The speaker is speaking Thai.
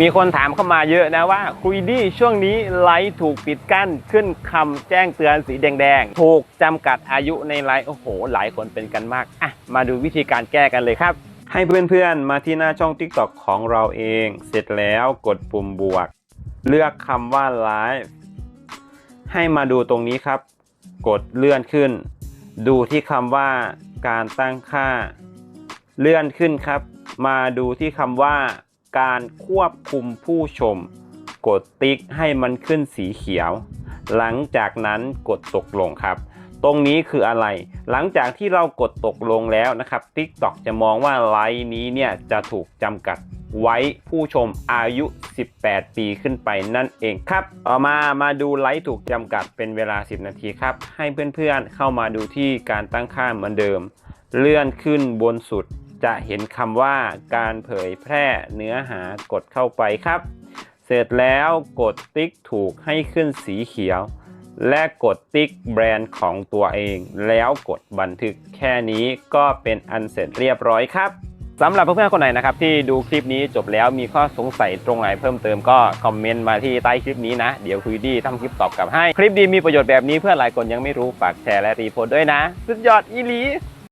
มีคนถามเข้ามาเยอะนะว่าคุยดี้ช่วงนี้ไลฟ์ถูกปิดกั้นขึ้นคำแจ้งเตือนสีแดงๆ ถูกจำกัดอายุในไลฟ์โอ้โห หลายคนเป็นกันมากอะมาดูวิธีการแก้กันเลยครับ ให้เพื่อนๆมาที่หน้าช่อง TikTok ของเราเอง เสร็จแล้วกดปุ่มบวก เลือกคำว่าไลฟ์ให้มาดูตรงนี้ครับ กดเลื่อนขึ้น ดูที่คำว่าการตั้งค่า เลื่อนขึ้นครับ มาดูที่คำว่า การควบคุมผู้ชม กดติ๊กให้มันขึ้นสีเขียว หลังจากนั้นกดตกลงครับ ตรงนี้คืออะไร หลังจากที่เรากดตกลงแล้วนะครับ TikTok จะมองว่าไลฟ์นี้เนี่ยจะถูกจำกัดไว้ผู้ชมอายุ 18 ปีขึ้นไปนั่นเองครับ ต่อมามาดูไลฟ์ถูกจำกัดเป็นเวลา 10 นาทีครับ ให้เพื่อนๆเข้ามาดูที่การตั้งค่าเหมือนเดิม เลื่อนขึ้นบนสุด จะเห็นคำว่าการเผยแพร่เนื้อหากดเข้าไปครับ เสร็จแล้วกดติ๊กถูกให้ขึ้นสีเขียว และกดติ๊กแบรนด์ของตัวเอง แล้วกดบันทึกแค่นี้ก็เป็นอันเสร็จเรียบร้อยครับสำหรับเพื่อนๆคนไหนนะครับที่ดูคลิปนี้จบแล้วมีข้อสงสัยตรงไหนเพิ่มเติมก็คอมเมนต์มาที่ใต้คลิปนี้นะ เดี๋ยวคุยดีทำคลิปตอบกลับให้ คลิปดีมีประโยชน์แบบนี้เพื่อนหลายคนยังไม่รู้ฝากแชร์และรีโพสต์ด้วยนะ สุดยอดอีหลี